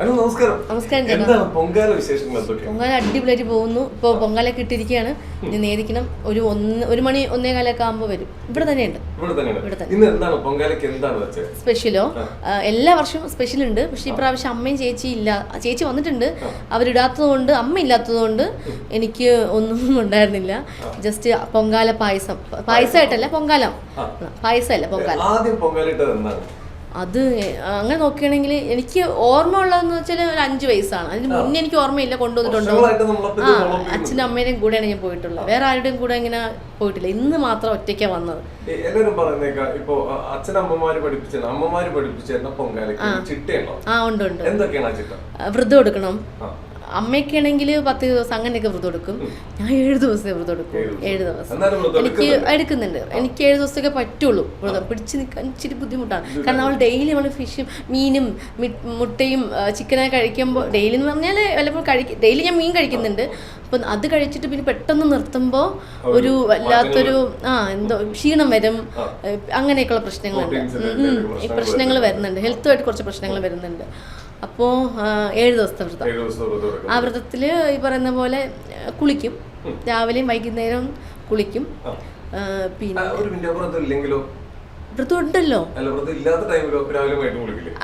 നമസ്കാരം. നമസ്കാരം പൊങ്കാല വിശേഷങ്ങൾ പൊങ്കാല അടിപൊളിയായിട്ട് പോകുന്നു. ഇപ്പോൾ പൊങ്കാലൊക്കെ ഇട്ടിരിക്കുകയാണ് ഇനി നേരിക്കണം. ഒരു ഒന്ന് ഒരു മണി ഒന്നേ കാലൊക്കെ ആകുമ്പോൾ വരും. ഇവിടെ തന്നെയുണ്ട്. ഇവിടെ തന്നെ. സ്പെഷ്യലോ? എല്ലാ വർഷവും സ്പെഷ്യൽ ഉണ്ട്. പക്ഷേ ഇപ്രാവശ്യം അമ്മയും ചേച്ചി ഇല്ല. ചേച്ചി വന്നിട്ടുണ്ട്. അവരിടാത്തതുകൊണ്ട് അമ്മ ഇല്ലാത്തതുകൊണ്ട് എനിക്ക് ഒന്നും ഉണ്ടായിരുന്നില്ല. ജസ്റ്റ് പൊങ്കാല പായസം. പായസമായിട്ടല്ല പൊങ്കാല. പായസമല്ല പൊങ്കാല. ആദ്യം പൊങ്കാല ഇട്ടത് എന്താണ്? അത് അങ്ങനെ നോക്കുകയാണെങ്കിൽ എനിക്ക് ഓർമ്മ ഉള്ളതെന്ന് വെച്ചാൽ ഒരു അഞ്ച് വയസ്സാണ്. അതിന് മുന്നേ എനിക്ക് ഓർമ്മയില്ല കൊണ്ടുവന്നിട്ടുണ്ടോ ആ അച്ഛനും അമ്മേനെയും കൂടെയാണ് ഞാൻ പോയിട്ടുള്ളത്. വേറെ ആരുടെയും കൂടെ ഇങ്ങനെ പോയിട്ടില്ല. ഇന്ന് മാത്രം ഒറ്റയ്ക്കാണ് വന്നത്. ഈ എല്ലാവരും പറയുന്നേക്ക ഇപ്പൊ അച്ഛനമ്മമാര് പഠിപ്പിച്ച അമ്മമാര് പഠിപ്പിച്ചു തരുന്ന പൊങ്കാലയ്ക്ക് ചിട്ടയുണ്ടോ? ആ ഉണ്ട് ഉണ്ട്. എന്തൊക്കെയാണ് എടുക്കണം. ആ. അമ്മയൊക്കെ പത്ത് ദിവസം അങ്ങനെയൊക്കെ വ്രതം എടുക്കും. ഞാൻ ഏഴ് ദിവസമേ വ്രതം എടുക്കും. ഏഴ് ദിവസം. എനിക്ക് എടുക്കുന്നുണ്ട്. എനിക്ക് ഏഴ് ദിവസമൊക്കെ പറ്റുള്ളൂ വ്രതം. പിടിച്ച് നിൽക്കാൻ ഇച്ചിരി ബുദ്ധിമുട്ടാണ്. കാരണം നമ്മൾ ഡെയിലി നമ്മൾ ഫിഷും മീനും മുട്ടയും ചിക്കനൊക്കെ കഴിക്കുമ്പോൾ ഡെയിലി എന്ന് പറഞ്ഞാൽ വല്ലപ്പോൾ കഴിക്കും ഡെയിലി ഞാൻ മീൻ കഴിക്കുന്നുണ്ട്. അപ്പം അത് കഴിച്ചിട്ട് പിന്നെ പെട്ടെന്ന് നിർത്തുമ്പോൾ ഒരു വല്ലാത്തൊരു ആ എന്തോ ക്ഷീണം വരും. അങ്ങനെയൊക്കെയുള്ള പ്രശ്നങ്ങളുണ്ട്. പ്രശ്നങ്ങൾ വരുന്നുണ്ട്. ഹെൽത്തുമായിട്ട് കുറച്ച് പ്രശ്നങ്ങൾ വരുന്നുണ്ട്. അപ്പോൾ ഏഴ് ദിവസത്തെ വ്രതം. ആ വ്രതത്തിൽ ഈ പറയുന്ന പോലെ കുളിക്കും. രാവിലെയും വൈകുന്നേരവും കുളിക്കും. പിന്നെ വ്രതം ഉണ്ടല്ലോ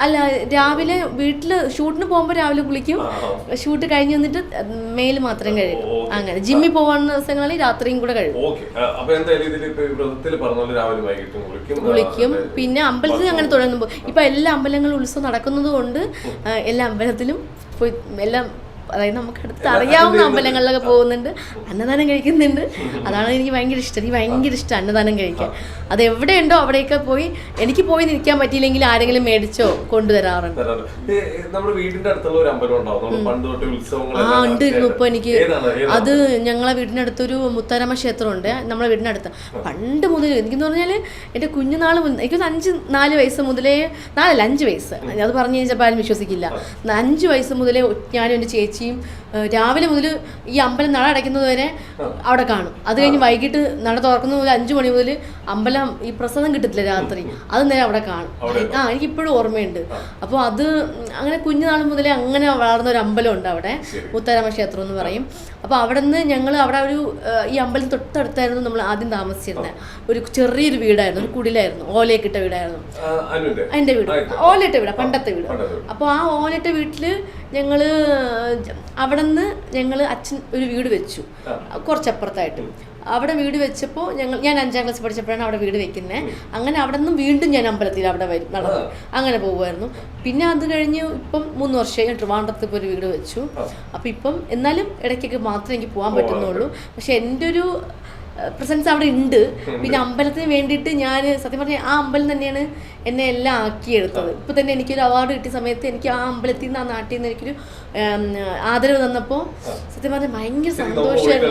അല്ല രാവിലെ വീട്ടിൽ ഷൂട്ടിന് പോകുമ്പോൾ രാവിലെ കുളിക്കും. ഷൂട്ട് കഴിഞ്ഞ് വന്നിട്ട് മേൽ മാത്രം കഴിയും അങ്ങനെ ജിമ്മിൽ പോകുന്ന ദിവസങ്ങളിൽ രാത്രിയും കൂടെ കഴിയും കുളിക്കും. പിന്നെ അമ്പലത്തിൽ അങ്ങനെ തുടങ്ങുമ്പോൾ ഇപ്പൊ എല്ലാ അമ്പലങ്ങളും ഉത്സവം നടക്കുന്നത് കൊണ്ട് എല്ലാ അമ്പലത്തിലും പോയി എല്ലാം അതായത് നമുക്ക് അടുത്ത് അറിയാവുന്ന അമ്പലങ്ങളിലൊക്കെ പോകുന്നുണ്ട് അന്നദാനം കഴിക്കുന്നുണ്ട്. അതാണ് എനിക്ക് ഭയങ്കര ഇഷ്ടം. എനിക്ക് ഭയങ്കര ഇഷ്ടം അന്നദാനം കഴിക്കാൻ. അത് എവിടെയുണ്ടോ അവിടെയൊക്കെ പോയി എനിക്ക് പോയി നിൽക്കാൻ പറ്റിയില്ലെങ്കിൽ ആരെങ്കിലും മേടിച്ചോ കൊണ്ടുവരാറുണ്ട്. ആ ഉണ്ടായിരുന്നു ഇപ്പൊ എനിക്ക്? അത് ഞങ്ങളെ വീടിനടുത്തൊരു അടുത്തൊരു മുത്താരമ്മ ക്ഷേത്രമുണ്ട് നമ്മളെ വീടിന്റെ അടുത്ത്. പണ്ട് മുതൽ എനിക്കെന്ന് പറഞ്ഞാൽ എന്റെ കുഞ്ഞുനാൾ എനിക്ക് എനിക്കൊരു അഞ്ച് നാല് വയസ്സ് മുതലേ നാലല്ല അഞ്ച് വയസ്സ്. അത് പറഞ്ഞു കഴിഞ്ഞപ്പോൾ ആരും വിശ്വസിക്കില്ല. അഞ്ച് വയസ്സ് മുതലേ ഞാനും എന്റെ ചേച്ചിയും രാവിലെ മുതൽ ഈ അമ്പലം നട അടയ്ക്കുന്നത് വരെ അവിടെ കാണും. അത് കഴിഞ്ഞ് വൈകിട്ട് നട തുറക്കുന്നത് മുതൽ അഞ്ചു മണി മുതൽ അമ്പലം ഈ പ്രസാദം കിട്ടത്തില്ല രാത്രി. അത് നേരെ അവിടെ കാണും. ആ എനിക്ക് ഇപ്പോഴും ഓർമ്മയുണ്ട്. അപ്പോൾ അത് അങ്ങനെ കുഞ്ഞുനാൾ മുതലേ അങ്ങനെ വളർന്ന ഒരു അമ്പലമുണ്ട് അവിടെ. മുത്താരാമ ക്ഷേത്രം എന്ന് പറയും. അപ്പോൾ അവിടെ നിന്ന് ഞങ്ങൾ അവിടെ ഒരു ഈ അമ്പലം തൊട്ടടുത്തായിരുന്നു നമ്മൾ ആദ്യം താമസിച്ചിരുന്നത് ഒരു ചെറിയൊരു വീടായിരുന്നു. ഒരു കുടിലായിരുന്നു. ഓലയൊക്കെ ഇട്ട വീടായിരുന്നു എന്റെ വീട്. ഓലയിട്ട വീടാ പണ്ടത്തെ വീട്. പണ്ടത്തെ വീട്. അപ്പോൾ ആ ഓലയിട്ട വീട്ടിൽ ഞങ്ങൾ അവിടെ നിന്ന് ഞങ്ങൾ അച്ഛൻ ഒരു വീട് വെച്ചു. കുറച്ചപ്പുറത്തായിട്ട്. അവിടെ വീട് വെച്ചപ്പോൾ ഞങ്ങൾ ഞാൻ അഞ്ചാം ക്ലാസ് പഠിച്ചപ്പോഴാണ് അവിടെ വീട് വെക്കുന്നത് അങ്ങനെ അവിടെ നിന്നും വീണ്ടും ഞാൻ അമ്പലത്തിൽ അവിടെ വരും നടന്നു. അങ്ങനെ പോകുമായിരുന്നു പിന്നെ അത് കഴിഞ്ഞ് ഇപ്പം മൂന്ന് വർഷമായി ഞാൻ ട്രിവാൻഡ്രത്ത് ഇപ്പോൾ ഒരു വീട് വെച്ചു. അപ്പം ഇപ്പം എന്നാലും ഇടയ്ക്കൊക്കെ മാത്രമേ എനിക്ക് പോകാൻ പറ്റുന്നുള്ളൂ. പക്ഷെ എന്റെ ഒരു പ്രസൻസ് അവിടെ ഉണ്ട്. പിന്നെ അമ്പലത്തിന് വേണ്ടിയിട്ട് ഞാൻ സത്യം പറഞ്ഞാൽ ആ അമ്പലം തന്നെയാണ് എന്നെ എല്ലാം ആക്കിയെടുത്തത്. ഇപ്പൊ തന്നെ എനിക്കൊരു അവാർഡ് കിട്ടിയ സമയത്ത് എനിക്ക് ആ അമ്പലത്തിൽ നിന്ന് ആ നാട്ടിൽ നിന്ന് എനിക്കൊരു ആദരവ് തന്നപ്പോൾ സത്യം പറഞ്ഞാൽ ഭയങ്കര സന്തോഷമായിരുന്നു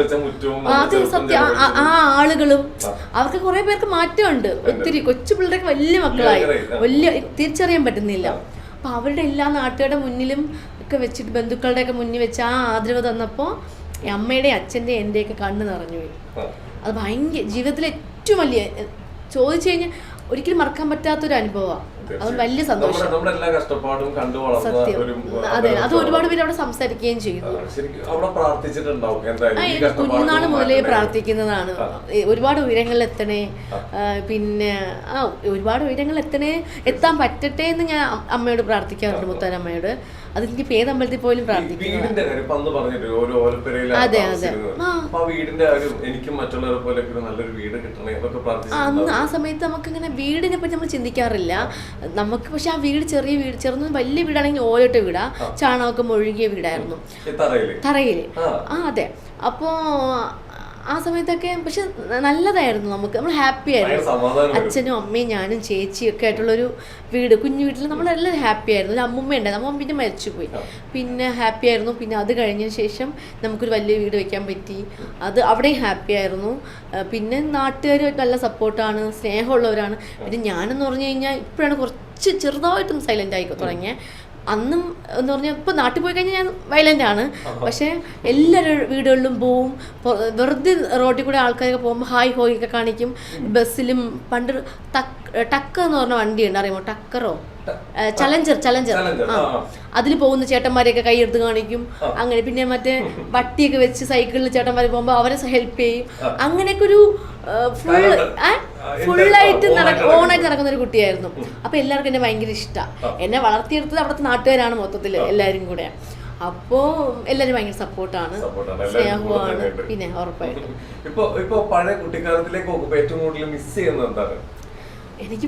അത് സത്യം ആ- ആളുകളും അവർക്ക് കുറേ പേർക്ക് മാറ്റമുണ്ട്. ഒത്തിരി കൊച്ചു പിള്ളേർക്ക് വലിയ മക്കളായി. വലിയ തിരിച്ചറിയാൻ പറ്റുന്നില്ല. അപ്പൊ അവരുടെ എല്ലാ നാട്ടുകാരുടെ മുന്നിലും ഒക്കെ വെച്ചിട്ട് ബന്ധുക്കളുടെ ഒക്കെ മുന്നിൽ വെച്ച് ആ ആദരവ് തന്നപ്പോൾ അമ്മയുടെ അച്ഛന്റെ എന്റെയൊക്കെ കണ്ണ് നിറഞ്ഞു പോയി ആ. അത് ഭയങ്കര ജീവിതത്തിലെ ഏറ്റവും വലിയ ചോദിച്ചു കഴിഞ്ഞാൽ ഒരിക്കലും മറക്കാൻ പറ്റാത്തൊരു അനുഭവമാണ് അത് വലിയ സന്തോഷം. സത്യം. അതെ അത് ഒരുപാട് പേര് അവിടെ സംസാരിക്കുകയും ചെയ്യുന്നു. കുഞ്ഞുനാൾ കുഞ്ഞുനാൾ മുതലേ പ്രാർത്ഥിക്കുന്നതാണ്. ഒരുപാട് ഉയരങ്ങളിൽ എത്തണേ. പിന്നെ ആ ഒരുപാട് ഉയരങ്ങളിൽ എത്തണേ എത്താൻ പറ്റട്ടെ എന്ന് ഞാൻ അമ്മയോട് പ്രാർത്ഥിക്കാറുണ്ട് മുത്താനമ്മയോട്. പോലും പ്രാർത്ഥിക്കും അതെ. ആ. സമയത്ത് നമുക്ക് എനിക്കും മറ്റുള്ളവരെ പോലെ ആ, അന്ന് ആ സമയത്ത് നമുക്കിങ്ങനെ വീടിനെ പറ്റി നമ്മൾ ചിന്തിക്കാറില്ല. നമുക്ക് പക്ഷെ ആ വീട് ചെറിയ വീട് ചെറുതും വലിയ വീടാണെങ്കിൽ ഓരോട്ട വീടാ. ചാണകമൊക്കെ ഒഴുകിയ വീടായിരുന്നു. തറയിൽ. ആ. അതെ. അപ്പോൾ ആ സമയത്തൊക്കെ പക്ഷെ നല്ലതായിരുന്നു നമുക്ക്. നമ്മൾ ഹാപ്പി ആയിരുന്നു. അച്ഛനും അമ്മയും ഞാനും ചേച്ചിയും ഒക്കെ ആയിട്ടുള്ളൊരു വീട് കുഞ്ഞു വീട്ടിൽ നമ്മളെല്ലാം ഹാപ്പി ആയിരുന്നു. ഒരു അമ്മുമ്മ ഉണ്ടായിരുന്നു. അമ്മ പിന്നെ മരിച്ചുപോയി. പിന്നെ ഹാപ്പി ആയിരുന്നു. പിന്നെ അത് കഴിഞ്ഞതിന് ശേഷം നമുക്കൊരു വലിയ വീട് വെക്കാൻ പറ്റി. അത് അവിടെയും ഹാപ്പി ആയിരുന്നു. പിന്നെ നാട്ടുകാർ നല്ല സപ്പോർട്ടാണ് സ്നേഹമുള്ളവരാണ്. പിന്നെ ഞാനെന്ന് പറഞ്ഞു കഴിഞ്ഞാൽ ഇപ്പോഴാണ് കുറച്ച് ചെറുതായിട്ടും സൈലന്റ് ആയി തുടങ്ങിയത് അന്നും എന്ന് പറഞ്ഞാൽ ഇപ്പൊ നാട്ടിൽ പോയി കഴിഞ്ഞാൽ ഞാൻ വയലന്റ് ആണ്. പക്ഷേ എല്ലാവരും വീടുകളിലും പോവും. വെറുതെ റോഡിൽ കൂടെ ആൾക്കാരൊക്കെ പോകുമ്പോൾ ഹായ് ഹോയ് ഒക്കെ കാണിക്കും. ബസ്സിലും പണ്ട് ടക്ക് ടക്ക എന്ന് പറഞ്ഞ വണ്ടിയുണ്ട്. അറിയുമോ? ടക്കറോ? Challenger Challenger. ആ. അതിൽ പോകുന്ന ചേട്ടന്മാരെയൊക്കെ കൈയെടുത്ത് കാണിക്കും. അങ്ങനെ പിന്നെ മറ്റേ വട്ടിയൊക്കെ വെച്ച് സൈക്കിളിൽ ചേട്ടന്മാർ പോകുമ്പോൾ അവരെ ഹെൽപ്പ് ചെയ്യും. അങ്ങനെയൊക്കെ ഒരു ഫുൾ ഫുള്ളായിട്ട് നടക്ക ഓണായിട്ട് നടക്കുന്ന ഒരു കുട്ടിയായിരുന്നു. അപ്പൊ എല്ലാവർക്കും എന്നെ ഭയങ്കര ഇഷ്ടമാണ് എന്നെ വളർത്തിയെടുത്തത് അവിടുത്തെ നാട്ടുകാരാണ് മൊത്തത്തിൽ എല്ലാവരും കൂടെ. അപ്പോ എല്ലാരും ഭയങ്കര സപ്പോർട്ടാണ്. സ്നേഹമാണ്. പിന്നെ ഉറപ്പായിട്ടും. ഇപ്പൊ ഇപ്പൊ പഴയ കുട്ടിക്കാലത്തിലേക്ക് ഏറ്റവും കൂടുതൽ മിസ് ചെയ്യുന്നത് എന്താണ്? എനിക്ക്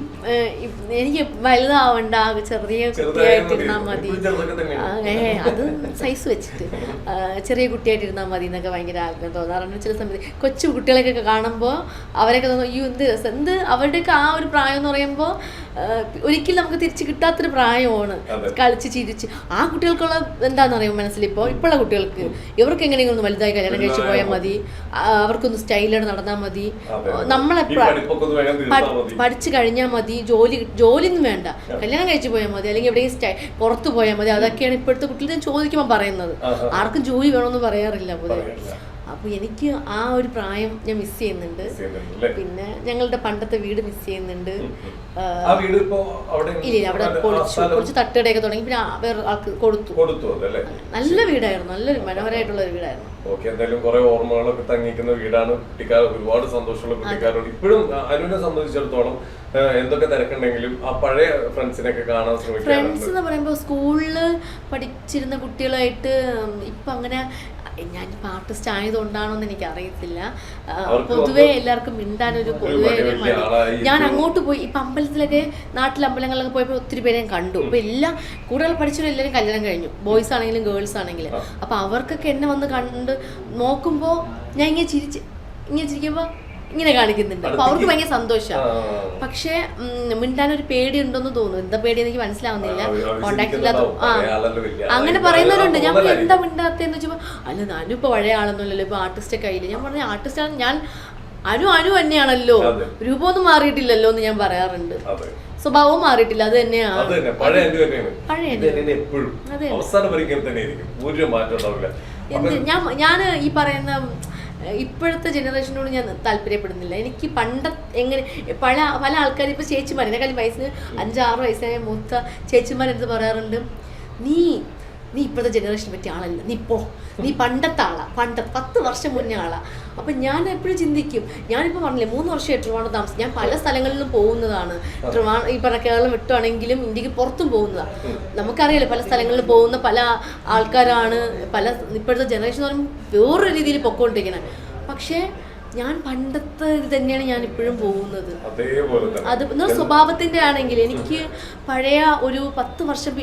എനിക്ക് വലുതാവണ്ട ചെറിയ കുട്ടിയായിട്ടിരുന്നാൽ മതി. അത് സൈസ് വെച്ചിട്ട്. ചെറിയ കുട്ടിയായിട്ടിരുന്നാൽ മതി എന്നൊക്കെ ഭയങ്കര ആഗ്രഹം തോന്നാറുണ്ട്. ചില സമയത്ത് കൊച്ചു കുട്ടികളെയൊക്കെ കാണുമ്പോൾ അവരൊക്കെ തോന്നും അയ്യോ എന്ത് രസം. എന്ത് അവരുടെയൊക്കെ ആ ഒരു പ്രായം എന്ന് പറയുമ്പോൾ ഒരിക്കലും നമുക്ക് തിരിച്ച് കിട്ടാത്തൊരു പ്രായമാണ്. കളിച്ച് ചിരിച്ച്. ആ കുട്ടികൾക്കുള്ള എന്താണെന്ന് അറിയാം മനസ്സിലിപ്പോൾ ഇപ്പോഴുള്ള കുട്ടികൾക്ക്? ഇവർക്ക് എങ്ങനെയെങ്കിലും ഒന്ന് വലുതായി കല്യാണം കഴിച്ച് പോയാൽ മതി. അവർക്കൊന്ന് സ്റ്റൈലായിട്ട് നടന്നാൽ മതി. നമ്മളെ. പഠിച്ചു കഴിഞ്ഞാൽ മതി. ജോലി ജോലി ഒന്നും വേണ്ട. കല്യാണം കഴിച്ച് പോയാൽ മതി. അല്ലെങ്കിൽ എവിടെയും സ്റ്റൈ പുറത്ത് പോയാൽ മതി. അതൊക്കെയാണ് ഇപ്പോഴത്തെ കുട്ടികൾ ചോദിക്കുമ്പോൾ പറയുന്നത്. ആർക്കും ജോലി വേണമെന്ന് പറയാറില്ല പൊതുവെ. പറയാറില്ല. അപ്പൊ എനിക്ക് ആ ഒരു പ്രായം ഞാൻ മിസ് ചെയ്യുന്നുണ്ട്? പിന്നെ ഞങ്ങളുടെ പണ്ടത്തെ വീട് മിസ് ചെയ്യുന്നുണ്ട്. ഇല്ല അവിടെ പൊളിച്ചു കുറച്ച് തട്ടുകടയൊക്കെ തുടങ്ങി പിന്നെ വേറെ ആൾക്ക് കൊടുത്തു. നല്ല വീടായിരുന്നു നല്ലൊരു മനോഹരമായിട്ടുള്ള ഒരു വീടായിരുന്നു. ഓക്കെ എന്തായാലും കുറെ ഓർമ്മകളൊക്കെ തങ്ങിക്കുന്ന വീടാണ് കുട്ടിക്കാർ ഒരുപാട് സന്തോഷമുള്ള കുട്ടിക്കാരോട് ഇപ്പോഴും അനുവിനെ സംബന്ധിച്ചിടത്തോളം എന്തൊക്കെ തിരക്കുണ്ടെങ്കിലും ആ പഴയ ഫ്രണ്ട്സിനൊക്കെ കാണാൻ ശ്രമിക്കും ഫ്രണ്ട്സ് എന്ന് പറയുമ്പോൾ സ്കൂളിൽ പഠിച്ചിരുന്ന കുട്ടികളായിട്ട് ഇപ്പൊ അങ്ങനെ ഞാനിപ്പോൾ ആർട്ടിസ്റ്റ് ആയതുകൊണ്ടാണോ എന്ന് എനിക്ക് അറിയത്തില്ല പൊതുവേ എല്ലാവർക്കും മിണ്ടാൻ ഒരു പൊതുവേ ഒരു മടി. ഞാൻ അങ്ങോട്ട് പോയി ഇപ്പം അമ്പലത്തിലൊക്കെ നാട്ടിലെ അമ്പലങ്ങളിലൊക്കെ പോയപ്പോൾ ഒത്തിരി പേരെ ഞാൻ കണ്ടു. അപ്പോൾ എല്ലാം കൂടുതൽ പഠിച്ചവരും എല്ലാവരും കല്യാണം കഴിഞ്ഞു. ബോയ്സ് ആണെങ്കിലും ഗേൾസ് ആണെങ്കിലും. അപ്പോൾ അവർക്കൊക്കെ എന്നെ വന്ന് കണ്ട് നോക്കുമ്പോൾ ഞാൻ ഇങ്ങനെ ചിരിച്ച് ഇങ്ങനെ ചിരിക്കുമ്പോൾ ഇങ്ങനെ കാണിക്കുന്നുണ്ട്. അപ്പൊ അവർക്ക് ഭയങ്കര സന്തോഷമാണ് പക്ഷെ മിണ്ടാൻ ഒരു പേടി ഉണ്ടെന്ന് തോന്നുന്നു. എന്താ പേടി എനിക്ക് മനസ്സിലാവുന്നില്ല. കോണ്ടാക്ട് ഇല്ലാത്ത ആ. അങ്ങനെ പറയുന്നവരുണ്ട്. ഞാൻ. എന്താ മിണ്ടാത്തെന്ന് വെച്ചപ്പോ അല്ല ഞാനും ഇപ്പൊ പഴയ ആളൊന്നുമല്ലല്ലോ. ഇപ്പൊ ആർട്ടിസ്റ്റ് ഒക്കെ ആയില്ലേ. ഞാൻ പറഞ്ഞ ആർട്ടിസ്റ്റ് ആണ്. ഞാൻ അനു അനു തന്നെയാണല്ലോ. രൂപമൊന്നും മാറിയിട്ടില്ലല്ലോ എന്ന് ഞാൻ പറയാറുണ്ട്. സ്വഭാവം മാറിയിട്ടില്ല. അത് തന്നെയാണ്. ഞാൻ ഞാൻ ഈ പറയുന്ന ഇപ്പോഴത്തെ ജനറേഷനോട് ഞാൻ താല്പര്യപ്പെടുന്നില്ല. എനിക്ക് പണ്ട എങ്ങനെ പല പല ആൾക്കാർ ഇപ്പോൾ ചേച്ചിമാർ എന്നെക്കാളും വയസ്സിന് അഞ്ചാറ് വയസ്സായ മൂത്ത ചേച്ചിമാരെടുത്ത് പറയാറുണ്ട്? നീ നീ ഇപ്പോഴത്തെ ജനറേഷനെ പറ്റിയ ആളല്ല. നീ പോ. നീ പണ്ടത്തെ ആളാ. പണ്ട പത്ത് വർഷം മുന്നേ ആളാ. അപ്പം ഞാൻ എപ്പോഴും ചിന്തിക്കും. ഞാനിപ്പോൾ പറഞ്ഞില്ലേ മൂന്ന് വർഷമായി ട്രിവാണ് താമസം ഞാൻ പല സ്ഥലങ്ങളിലും പോകുന്നതാണ്. ട്രിവാ ഈ പറഞ്ഞ കേരളം വിട്ടുവാണെങ്കിലും ഇന്ത്യയ്ക്ക് പുറത്തും പോകുന്നതാണ് നമുക്കറിയാലോ പല സ്ഥലങ്ങളിൽ പോകുന്ന പല ആൾക്കാരാണ് പല ഇപ്പോഴത്തെ ജനറേഷൻ എന്ന് പറയുമ്പോൾ വേറൊരു രീതിയിൽ പൊക്കോണ്ടിരിക്കുന്നത് പക്ഷേ ഞാൻ പണ്ടത്തെ ഇത് തന്നെയാണ് ഞാൻ ഇപ്പോഴും പോകുന്നത്. അത് സ്വഭാവത്തിന്റെ ആണെങ്കിൽ എനിക്ക് പഴയ ഒരു പത്ത് വർഷം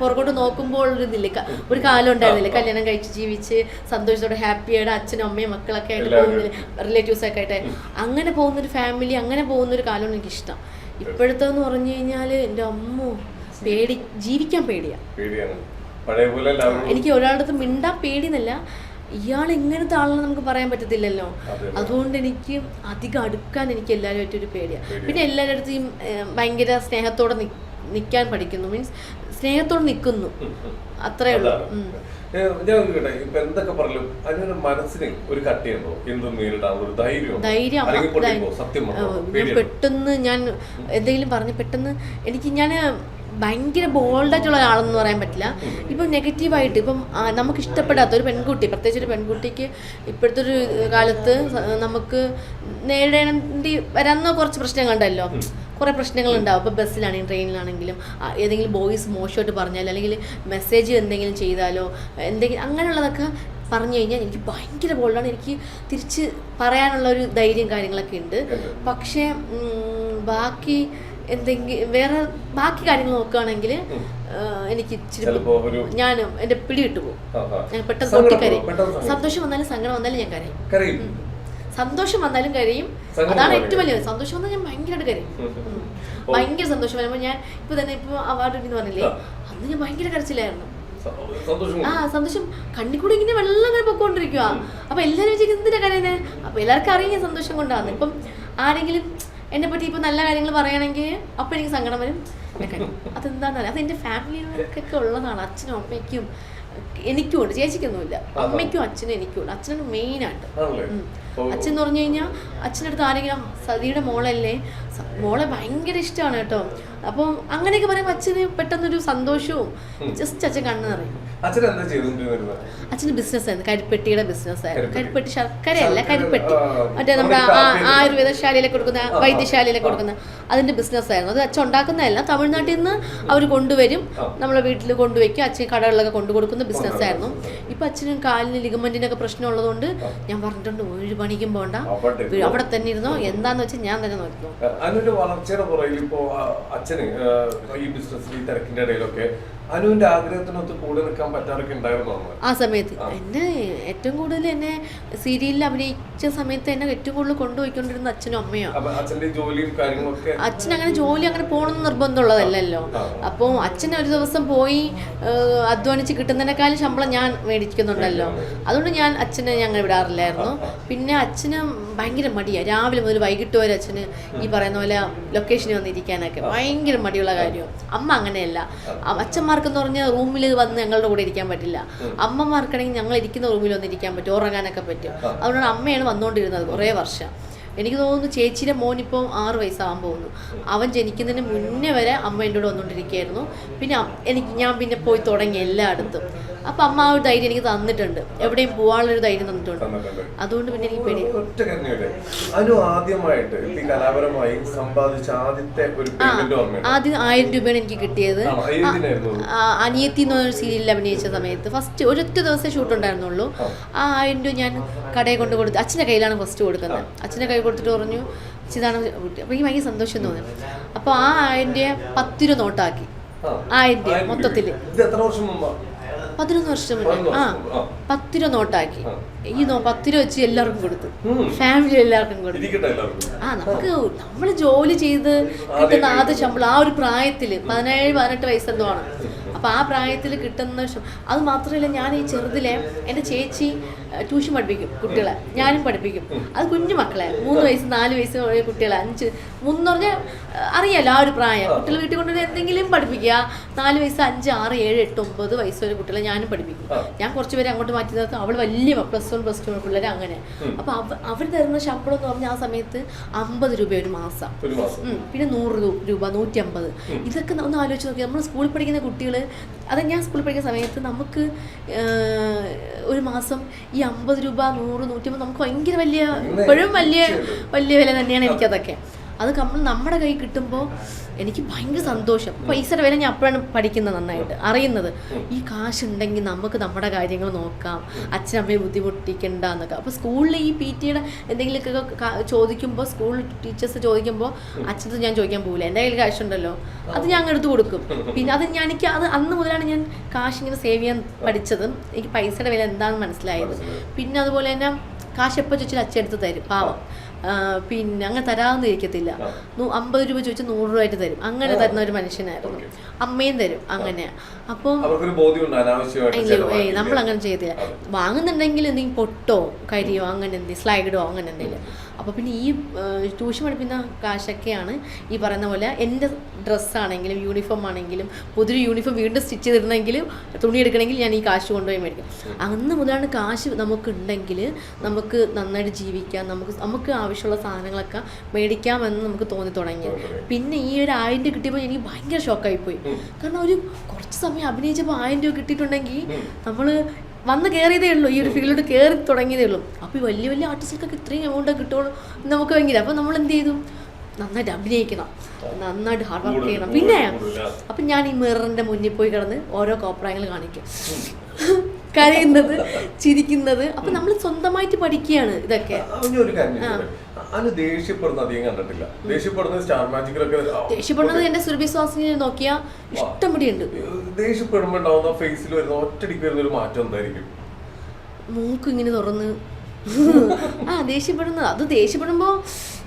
പുറകോട്ട് നോക്കുമ്പോൾ ഒരു ഇതില്ലേ? ഒരു കാലം ഉണ്ടായിരുന്നില്ല? കല്യാണം കഴിച്ച് ജീവിച്ച് സന്തോഷത്തോടെ ഹാപ്പിയായിട്ട് അച്ഛനും അമ്മയും മക്കളൊക്കെ ആയിട്ട്. പോകുന്നില്ല റിലേറ്റീവ്സ് ഒക്കെ ആയിട്ട്. അങ്ങനെ പോകുന്ന ഒരു ഫാമിലി അങ്ങനെ പോകുന്ന ഒരു കാലമാണ് എനിക്കിഷ്ടം. ഇപ്പോഴത്തെ എന്ന് പറഞ്ഞു കഴിഞ്ഞാൽ എന്റെ അമ്മ പേടി ജീവിക്കാൻ പേടിയാ. പേടിയാണ്. എനിക്ക് ഒരാളുടെ അടുത്ത് മിണ്ടാൻ പേടിയെന്നല്ല. ഇയാൾ എങ്ങനത്തെ താളെന്ന് നമുക്ക് പറയാൻ പറ്റത്തില്ലല്ലോ. അതുകൊണ്ട് എനിക്ക് അധികം അടുക്കാൻ എനിക്ക് എല്ലാവരുമായിട്ട് ഒരു പേടിയാണ് പിന്നെ എല്ലാവരുടെ അടുത്തും ഭയങ്കര സ്നേഹത്തോടെ നിൽക്കാൻ പഠിക്കുന്നു. മീൻസ് സ്നേഹത്തോടെ നിൽക്കുന്നു അത്രേ ഉള്ളൂ. ഞാൻ ഇപ്പൊ എന്തൊക്കെ മനസ്സിന് ഒരു കട്ടിയുണ്ടോ? എന്തും നേരിടാൻ ഒരു ധൈര്യം പെട്ടെന്ന് ഞാൻ എന്തെങ്കിലും പറഞ്ഞ് പെട്ടെന്ന് എനിക്ക് ഞാൻ ഭയങ്കര ബോൾഡായിട്ടുള്ള ഒരാളെന്ന് പറയാൻ പറ്റില്ല. ഇപ്പം നെഗറ്റീവായിട്ട് ഇപ്പം നമുക്ക് ഇഷ്ടപ്പെടാത്ത ഒരു പെൺകുട്ടി പ്രത്യേകിച്ച് ഒരു പെൺകുട്ടിക്ക് ഇപ്പോഴത്തെ ഒരു കാലത്ത് നമുക്ക് നേരിടേണ്ടി വരാന്ന കുറച്ച് പ്രശ്നങ്ങളുണ്ടല്ലോ. കുറേ പ്രശ്നങ്ങളുണ്ടാവും. ഇപ്പോൾ ബസ്സിലാണെങ്കിലും ട്രെയിനിലാണെങ്കിലും ഏതെങ്കിലും ബോയ്സ് മോശമായിട്ട് പറഞ്ഞാൽ അല്ലെങ്കിൽ മെസ്സേജ് എന്തെങ്കിലും ചെയ്താലോ എന്തെങ്കിലും അങ്ങനെയുള്ളതൊക്കെ പറഞ്ഞു കഴിഞ്ഞാൽ എനിക്ക് ഭയങ്കര ബോൾഡാണ് എനിക്ക് തിരിച്ച് പറയാനുള്ള ഒരു ധൈര്യം കാര്യങ്ങളൊക്കെ ഉണ്ട്. പക്ഷേ ബാക്കി എന്തെങ്കിലും വേറെ ബാക്കി കാര്യങ്ങൾ നോക്കുകയാണെങ്കിൽ എനിക്ക് ഇച്ചിരി ഞാൻ എന്റെ പിടി വിട്ടുപോകും ആ, ആ. ഞാൻ പെട്ടെന്ന് പൊട്ടിക്കരയും. സന്തോഷം വന്നാലും സങ്കടം വന്നാലും ഞാൻ കരയും. സന്തോഷം വന്നാലും കരയും. അതാണ് ഏറ്റവും വലിയ സന്തോഷം വന്നാൽ ഞാൻ ഭയങ്കരമായിട്ട് കരയും. ഭയങ്കര സന്തോഷം വരുമ്പോൾ ഞാൻ ഇപ്പൊ തന്നെ ഇപ്പൊ അവാർഡ് എന്ന് പറഞ്ഞില്ലേ? അന്ന് ഞാൻ ഭയങ്കര കരച്ചിലായിരുന്നു. ആ സന്തോഷം. കണ്ണി കൂടി ഇങ്ങനെ വെള്ളം ഇങ്ങനെ പൊക്കോണ്ടിരിക്കുക അപ്പൊ എല്ലാരും എന്തിനാ കരയുന്നത് അപ്പൊ എല്ലാവർക്കും അറിയാം സന്തോഷം കൊണ്ടാണ് ഇപ്പം ആരെങ്കിലും എന്നെ പറ്റി ഇപ്പൊ നല്ല കാര്യങ്ങൾ പറയുകയാണെങ്കിൽ അപ്പൊ എനിക്ക് സങ്കടം വരും. ഞാൻ കരയും. അതെന്താണെന്ന് അത് എന്റെ ഫാമിലിയിലൊക്കെ ഉള്ളതാണ്. അച്ഛനും അമ്മയ്ക്കും എനിക്കും ഉണ്ട്. ചേച്ചിക്കൊന്നുമില്ല. അമ്മയ്ക്കും അച്ഛനും എനിക്കും ഉണ്ട്. അച്ഛനാണ് മെയിൻ ആയിട്ട്. അച്ഛൻ എന്ന് പറഞ്ഞു കഴിഞ്ഞാൽ അച്ഛന്റെ അടുത്ത് ആരെങ്കിലും സതിയുടെ മോളല്ലേ? മോളെ ഭയങ്കര ഇഷ്ടമാണ് കേട്ടോ. അപ്പം അങ്ങനെയൊക്കെ പറയുമ്പോൾ അച്ഛന് പെട്ടെന്നൊരു സന്തോഷവും ജസ്റ്റ് അച്ഛൻ കണ്ണു നിറയും. അച്ഛന് ബിസിനസ് ആയിരുന്നു. കരിപ്പെട്ടിയുടെ ബിസിനസ് ആയിരുന്നു. കരിപ്പെട്ടി. ശർക്കരയല്ല കരിപ്പെട്ടി. മറ്റേ നമ്മുടെ ആയുർവേദശാലയിലെ ആയുർവേദശാലയിലേക്ക് കൊടുക്കുന്ന വൈദ്യശാലയിലെ കൊടുക്കുന്ന അതിന്റെ ബിസിനസ് ആയിരുന്നു. അത് അച്ഛൻ ഉണ്ടാക്കുന്നതല്ല. തമിഴ്നാട്ടിൽ നിന്ന് അവർ കൊണ്ടുവരും. നമ്മളെ വീട്ടിൽ കൊണ്ടുവയ്ക്കും. അച്ഛൻ കടകളിലൊക്കെ കൊണ്ടു കൊടുക്കുന്ന ബിസിനസ് ആയിരുന്നു. ഇപ്പൊ അച്ഛനും കാലിന് ലിഗമെന്റിനൊക്കെ പ്രശ്നം ഉള്ളതുകൊണ്ട് ഞാൻ പറഞ്ഞിട്ടുണ്ട് ഒരു പണിക്കും പോണ്ട. അവിടെ തന്നെ ഇരുന്നോ. എന്താന്ന് വെച്ചാൽ ഞാൻ തന്നെ നോക്കിക്കോ. അനുവിന്റെ വളർച്ചയുടെ പുറകിൽ ഇപ്പോ അച്ഛന് ഈ ബിസിനസ് ഈ തിരക്കിന്റെ ഇടയിലൊക്കെ അനുവിന്റെ ആഗ്രഹത്തിനൊത്ത് കൂടെ നിൽക്കാൻ പറ്റാറൊക്കെ ഉണ്ടായിരുന്നു ആ സമയത്ത്. എന്നെ ഏറ്റവും കൂടുതൽ എന്നെ സീരിയലിൽ അഭിനയിച്ച സമയത്ത് എന്നെ ഏറ്റവും കൂടുതൽ കൊണ്ടുപോയിക്കൊണ്ടിരുന്ന അച്ഛനും അമ്മയോ. അച്ഛന്റെ ജോലിയും കാര്യങ്ങളൊക്കെ അച്ഛൻ അങ്ങനെ ജോലി അങ്ങനെ പോകണമെന്ന് നിർബന്ധമുള്ളതല്ലല്ലോ. അപ്പൊ അപ്പോൾ അച്ഛൻ ഒരു ദിവസം പോയി അധ്വാനിച്ച് കിട്ടുന്നതിനേക്കാളും ശമ്പളം ഞാൻ മേടിക്കുന്നുണ്ടല്ലോ. അതുകൊണ്ട് ഞാൻ അച്ഛനെ ഞങ്ങൾ വിടാറില്ലായിരുന്നു. പിന്നെ അച്ഛന് ഭയങ്കര മടിയാണ് രാവിലെ മുതൽ വൈകിട്ട് വരെ അച്ഛന് ഈ പറയുന്ന പോലെ ലൊക്കേഷനിൽ വന്നിരിക്കാനൊക്കെ ഭയങ്കര മടിയുള്ള കാര്യം. അമ്മ അങ്ങനെയല്ല. അ- അച്ഛന്മാർക്കെന്ന് പറഞ്ഞാൽ റൂമിൽ വന്ന് ഞങ്ങളുടെ കൂടെ ഇരിക്കാൻ പറ്റില്ല. അമ്മമാർക്കാണെങ്കിൽ ഞങ്ങൾ ഇരിക്കുന്ന റൂമിൽ വന്ന് ഇരിക്കാൻ പറ്റും ഉറങ്ങാനൊക്കെ പറ്റും. അതുകൊണ്ടാണ് അമ്മയാണ് വന്നുകൊണ്ടിരുന്നത് കുറേ വർഷം. എനിക്ക് തോന്നുന്നു ചേച്ചിയുടെ മോനിപ്പം ആറ് വയസ്സാകാൻ പോകുന്നു. അവൻ ജനിക്കുന്നതിന് മുന്നേ വരെ അമ്മ എന്റെ കൂടെ വന്നുകൊണ്ടിരിക്കുകയായിരുന്നു പിന്നെ എനിക്ക് ഞാൻ പിന്നെ പോയി തുടങ്ങി എല്ലായിടത്തും. അപ്പം അമ്മ ആ ഒരു ധൈര്യം എനിക്ക് തന്നിട്ടുണ്ട്. എവിടെയും പോകാനുള്ളൊരു ധൈര്യം തന്നിട്ടുണ്ട്. അതുകൊണ്ട് പിന്നെ എനിക്ക് പേടി. ഒറ്റ അനു ആദ്യമായിട്ട് കലാപരമായി സമ്പാദിച്ച ആദ്യത്തെ ഒരു ആദ്യം ആയിരം രൂപയാണ് എനിക്ക് കിട്ടിയത്. അനിയത്തി എന്ന് പറഞ്ഞ സീരിയലിൽ അഭിനയിച്ച സമയത്ത് ഫസ്റ്റ് ഒരൊറ്റ ദിവസം ഷൂട്ട് ഉണ്ടായിരുന്നുള്ളൂ. ആ. ആയിരം രൂപ ഞാൻ കടയിൽ കൊണ്ട് കൊടുത്ത് അച്ഛന്റെ കയ്യിലാണ് ഫസ്റ്റ് കൊടുക്കുന്നത്. അച്ഛന്റെ കൈ കൊടുത്തിട്ട് പറഞ്ഞു ഇതാണ് കുട്ടി അപ്പോൾ എനിക്ക് ഭയങ്കര സന്തോഷം തോന്നി. അപ്പോൾ ആ ആയിരം രൂപ പത്ത് രൂപ നോട്ടാക്കി. ആയിരം രൂപ ആയിരം രൂപ. മൊത്തത്തിൽ പതിനൊന്ന് വർഷം മുന്നേ. ആ. പത്ത് രൂപ നോട്ടാക്കി. ഈ നോ പത്ത് രൂപ വെച്ച് എല്ലാവർക്കും കൊടുത്തു. ഫാമിലി എല്ലാവർക്കും കൊടുത്തു. ആ നമുക്ക് നമ്മൾ ജോലി ചെയ്ത് കിട്ടുന്ന ആദ്യ ശമ്പളം ആ ഒരു പ്രായത്തിൽ പതിനേഴ് പതിനെട്ട് വയസ്സെന്തോ ആണ്. അപ്പോൾ ആ പ്രായത്തിൽ കിട്ടുന്ന അത് മാത്രമല്ല ഞാൻ ഈ ചെറുതിലെ എന്റെ ചേച്ചി ട്യൂഷൻ പഠിപ്പിക്കും കുട്ടികളെ. ഞാനും പഠിപ്പിക്കും. അത് കുഞ്ഞു മക്കളെ. മൂന്ന് വയസ്സ് നാല് വയസ്സ് കുട്ടികളെ. അഞ്ച് മൂന്ന് പറഞ്ഞാൽ അറിയാലോ ആ ഒരു പ്രായം. കുട്ടികൾ വീട്ടിൽ കൊണ്ടുവരുന്ന എന്തെങ്കിലും പഠിപ്പിക്കുക. നാല് വയസ്സ് അഞ്ച് ആറ് ഏഴ് എട്ട് ഒമ്പത് വയസ്സ് വരെ കുട്ടികളെ ഞാനും പഠിപ്പിക്കും. ഞാൻ കുറച്ച് പേരെ അങ്ങോട്ട് മാറ്റി നിർത്തും. അവൾ വലിയ പ്ലസ് വൺ പ്ലസ് ടു പിള്ളേർ അങ്ങനെ. അപ്പോൾ അവർ തരുന്ന ശമ്പളം എന്ന് പറഞ്ഞാൽ ആ സമയത്ത് അമ്പത് രൂപ ഒരു മാസം. പിന്നെ നൂറ് രൂപ നൂറ്റി അമ്പത് ഇതൊക്കെ ഒന്ന് ആലോചിച്ച് നോക്കി നമ്മൾ സ്കൂളിൽ പഠിക്കുന്ന കുട്ടികൾ അത് ഞാൻ സ്കൂളിൽ പഠിക്കുന്ന സമയത്ത് നമുക്ക് ഒരു മാസം ഈ അമ്പത് രൂപ നൂറ് നൂറ്റമ്പത് നമുക്ക് ഭയങ്കര വലിയ ഇപ്പോഴും വലിയ വലിയ വില തന്നെയാണ് എനിക്കതൊക്കെ. അത് നമ്മൾ നമ്മുടെ കയ്യിൽ കിട്ടുമ്പോൾ എനിക്ക് ഭയങ്കര സന്തോഷം. പൈസയുടെ വില ഞാൻ അപ്പോഴാണ് പഠിക്കുന്നത് നന്നായിട്ട് അറിയുന്നത്. ഈ കാശുണ്ടെങ്കിൽ നമുക്ക് നമ്മുടെ കാര്യങ്ങൾ നോക്കാം. അച്ഛനമ്മയെ ബുദ്ധിമുട്ടിക്കണ്ട എന്നൊക്കെ അപ്പോൾ സ്കൂളിൽ ഈ പി ടിയുടെ എന്തെങ്കിലുമൊക്കെ ക- ചോദിക്കുമ്പോൾ സ്കൂൾ ടീച്ചേഴ്സ് ചോദിക്കുമ്പോൾ അച്ഛനത് ഞാൻ ചോദിക്കാൻ പോകില്ല എന്റെ കയ്യിൽ കാശുണ്ടല്ലോ. അത് ഞാൻ എടുത്തു കൊടുക്കും. പിന്നെ അത് ഞാൻ എനിക്ക് അത് അന്ന് മുതലാണ് ഞാൻ കാശ് ഇങ്ങനെ സേവ് ചെയ്യാൻ പഠിച്ചതും. എനിക്ക് പൈസയുടെ വില എന്താണെന്ന് മനസ്സിലായത്. പിന്നെ അതുപോലെ തന്നെ കാശ് എപ്പോൾ ചോദിച്ചാൽ അച്ഛൻ എടുത്ത് തരും. പാവം. പിന്നെ അങ്ങനെ തരാമെന്ന് ഇരിക്കത്തില്ല. അമ്പത് രൂപ ചോദിച്ചാൽ നൂറ് രൂപ ആയിട്ട് തരും. അങ്ങനെ തരുന്ന ഒരു മനുഷ്യനായിരുന്നു. അമ്മയും തരും അങ്ങനെ. അപ്പം ഏയ് ചെലവാക്കില്ല. നമ്മൾ അങ്ങനെ ചെയ്തില്ല. വാങ്ങുന്നുണ്ടെങ്കിൽ എന്തെങ്കിലും പൊട്ടോ കരിയോ അങ്ങനെ എന്തെങ്കിലും സ്ലൈഡോ അങ്ങനെ എന്തെങ്കിലും. അപ്പോൾ പിന്നെ ഈ ട്യൂഷൻ പഠിപ്പിക്കുന്ന കാശൊക്കെയാണ് ഈ പറയുന്ന പോലെ എന്റെ ഡ്രസ്സാണെങ്കിലും യൂണിഫോം ആണെങ്കിലും പുതിയൊരു യൂണിഫോം വീണ്ടും സ്റ്റിച്ച് ചെയ്തിടണമെങ്കിൽ തുണി എടുക്കണമെങ്കിൽ ഞാൻ ഈ കാശ് കൊണ്ടുപോയി മേടിക്കും. അന്ന് മുതലാണ് കാശ് നമുക്കുണ്ടെങ്കിൽ നമുക്ക് നന്നായിട്ട് ജീവിക്കാം നമുക്ക് നമുക്ക് ആവശ്യമുള്ള സാധനങ്ങളൊക്കെ മേടിക്കാമെന്ന് നമുക്ക് തോന്നി തുടങ്ങി. പിന്നെ ഈ ഒരു ആയിരം രൂപ കിട്ടിയപ്പോൾ എനിക്ക് ഭയങ്കര ഷോക്കായിപ്പോയി കാരണം ഒരു കുറച്ച് സമയം അഭിനയിച്ചപ്പോൾ ആയിരം രൂപ കിട്ടിയിട്ടുണ്ടെങ്കിൽ നമ്മൾ വന്ന് കയറിയതേ ഉള്ളൂ. ഈ ഒരു ഫീൽഡിലോട്ട് കയറി തുടങ്ങിയതേ ഉള്ളൂ. അപ്പോൾ ഈ വലിയ വലിയ ആർട്ടിസ്റ്റുകൾക്ക് ഇത്രയും എമൗണ്ട് കിട്ടുള്ളൂ നമുക്ക് ഭയങ്കര. അപ്പോൾ നമ്മൾ എന്ത് ചെയ്തു? നന്നായിട്ട് അഭിനയിക്കണം. നന്നായിട്ട് ഹാർഡ് വർക്ക് ചെയ്യണം. പിന്നെ. അപ്പം ഞാൻ ഈ മിററിന്റെ മുന്നിൽ പോയി കിടന്ന് ഓരോ കോപ്രായങ്ങൾ കാണിക്കും. കരയുന്നത് ചിരിക്കുന്നത്. അപ്പൊ നമ്മൾ സ്വന്തമായിട്ട് പഠിക്കുകയാണ് ഇതൊക്കെ. ദേഷ്യപ്പെടുന്നത് സുരഭി സ്വാസിനെ ദേഷ്യപ്പെടുമ്പോ ഫേസിൽ വരുന്ന ഒറ്റടിക്ക് വരുന്ന ഒരു മാറ്റം എന്തായിരിക്കും? മൂക്ക് ഇങ്ങനെ തുറന്ന്. ആ ദേഷ്യപ്പെടുന്നത്. അത് ദേഷ്യപ്പെടുമ്പോ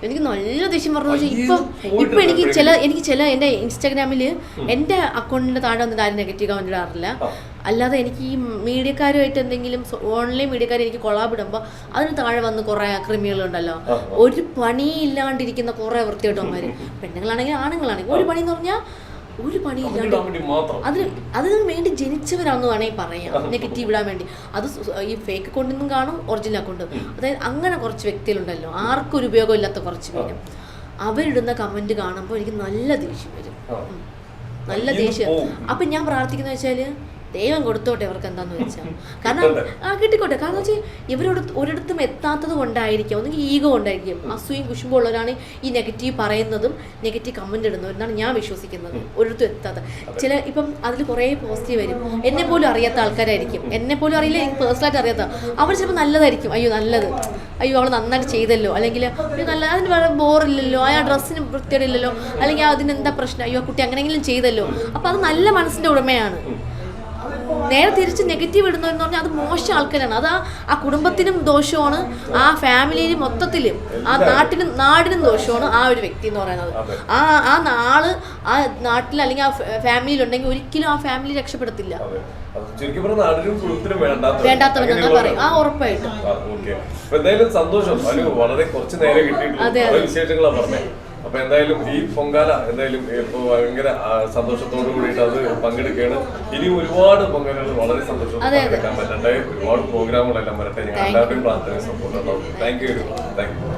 എനിക്ക് നല്ല ദേഷ്യം പറഞ്ഞു പക്ഷേ ഇപ്പൊ ഇപ്പം എനിക്ക് ചില എനിക്ക് ചില എന്റെ ഇൻസ്റ്റാഗ്രാമിൽ എന്റെ അക്കൗണ്ടിന്റെ താഴെ വന്നിട്ട് ആരും നെഗറ്റീവ് കമന്റ് ഇടാറില്ല. അല്ലാതെ എനിക്ക് ഈ മീഡിയക്കാരുമായിട്ട് എന്തെങ്കിലും ഓൺലൈൻ മീഡിയക്കാർ എനിക്ക് കൊളാബിടുമ്പോൾ അതിന് താഴെ വന്ന് കുറേ ക്രിമികളുണ്ടല്ലോ. ഒരു പണിയില്ലാണ്ടിരിക്കുന്ന കുറേ വൃത്തികെട്ടന്മാർ പെണ്ണുങ്ങളാണെങ്കിലും ആണുങ്ങളാണെങ്കിലും ഒരു പണി എന്ന് പറഞ്ഞാൽ ഒരു പണിയില്ലാണ്ട് അതിന് അതിന് വേണ്ടി ജനിച്ചവരാണെന്ന് വേണമെങ്കിൽ പറയാം. നെഗറ്റീവ് ഇടാൻ വേണ്ടി. അത് ഈ ഫേക്ക് കൊണ്ടൊന്നും കാണും ഒറിജിനൽ അക്കൗണ്ട് അതായത് അങ്ങനെ കുറച്ച് വ്യക്തികളുണ്ടല്ലോ. ആർക്കും ഒരു ഉപയോഗമില്ലാത്ത കുറച്ച് പേര്. അവരിടുന്ന കമന്റ് കാണുമ്പോൾ എനിക്ക് നല്ല ദേഷ്യം വരും. നല്ല ദേഷ്യം അപ്പൊ അപ്പം ഞാൻ പ്രാർത്ഥിക്കുന്ന വെച്ചാൽ ദൈവം കൊടുത്തോട്ടെ അവർക്ക് എന്താന്ന് വെച്ചാൽ കാരണം ആ കിട്ടിക്കോട്ടെ. കാരണം വെച്ചാൽ ഇവരോട് ഒരിടത്തും എത്താത്തത് കൊണ്ടായിരിക്കും. ഒന്നെങ്കിൽ ഈഗോ കൊണ്ടായിരിക്കും. അസൂയും കുശുമ്പോ ഉള്ളവരാണ് ഈ നെഗറ്റീവ് പറയുന്നതും നെഗറ്റീവ് കമന്റ് ഇടുന്നതും എന്നാണ് ഞാൻ വിശ്വസിക്കുന്നത്. ഒരിടത്തും എത്താത്ത. ചില ഇപ്പം അതിൽ കുറേ പോസിറ്റീവ് വരും. എന്നെ പോലും അറിയാത്ത ആൾക്കാരായിരിക്കും. എന്നെ പോലും അറിയില്ല എനിക്ക് പേഴ്സണലായിട്ട് അറിയാത്ത. അവർ ചിലപ്പോൾ നല്ലതായിരിക്കും. അയ്യോ നല്ലത്. അയ്യോ അവൾ നന്നായിട്ട് ചെയ്തല്ലോ. അല്ലെങ്കിൽ അയ്യോ നല്ല അതിന് വളരെ ബോറില്ലല്ലോ. ആ ഡ്രസ്സിന് വൃത്തിയില്ലല്ലോ അല്ലെങ്കിൽ അതിന് എന്താ പ്രശ്നം? അയ്യോ ആ കുട്ടി അങ്ങനെയെങ്കിലും ചെയ്തല്ലോ. അപ്പോൾ അത് നല്ല മനസ്സിന്റെ ഉടമയാണ്. നേരെ തിരിച്ച് നെഗറ്റീവ് ഇടുന്നു എന്ന് പറഞ്ഞാൽ അത് മോശം ആൾക്കാരാണ്. അത് ആ കുടുംബത്തിനും ദോഷമാണ് ആ ഫാമിലിയിലും മൊത്തത്തിലും ആ നാട്ടിനും നാടിനും ദോഷമാണ് ആ ഒരു വ്യക്തി എന്ന് പറയുന്നത്. ആ ആ നാൾ ആ നാട്ടിൽ അല്ലെങ്കിൽ ആ ഫാമിലിയിൽ ഉണ്ടെങ്കിൽ ഒരിക്കലും ആ ഫാമിലി രക്ഷപ്പെടത്തില്ല. വേണ്ടാത്തവനെന്നാ പറയും ആ ഉറപ്പായിട്ടും. എന്തായാലും സന്തോഷം. വളരെ കുറച്ച് നേരം കിട്ടിയിട്ടുണ്ട് വിശേഷങ്ങളാണ് പറഞ്ഞത് അപ്പൊ എന്തായാലും ഈ പൊങ്കാല എന്തായാലും ഇപ്പൊ ഭയങ്കര സന്തോഷത്തോടു കൂടിയിട്ട് അത് പങ്കെടുക്കുകയാണ്. ഇനി ഒരുപാട് പൊങ്കാലകൾ വളരെ സന്തോഷത്തോടെ. പങ്കെടുക്കാൻ പറ്റട്ടെ. ഒരുപാട് പ്രോഗ്രാമുകളെല്ലാം വരട്ടെ. ഞങ്ങൾ. എല്ലാവരുടെയും പ്രാർത്ഥന സപ്പോർട്ട് ഉണ്ടാവും താങ്ക് യു താങ്ക് യു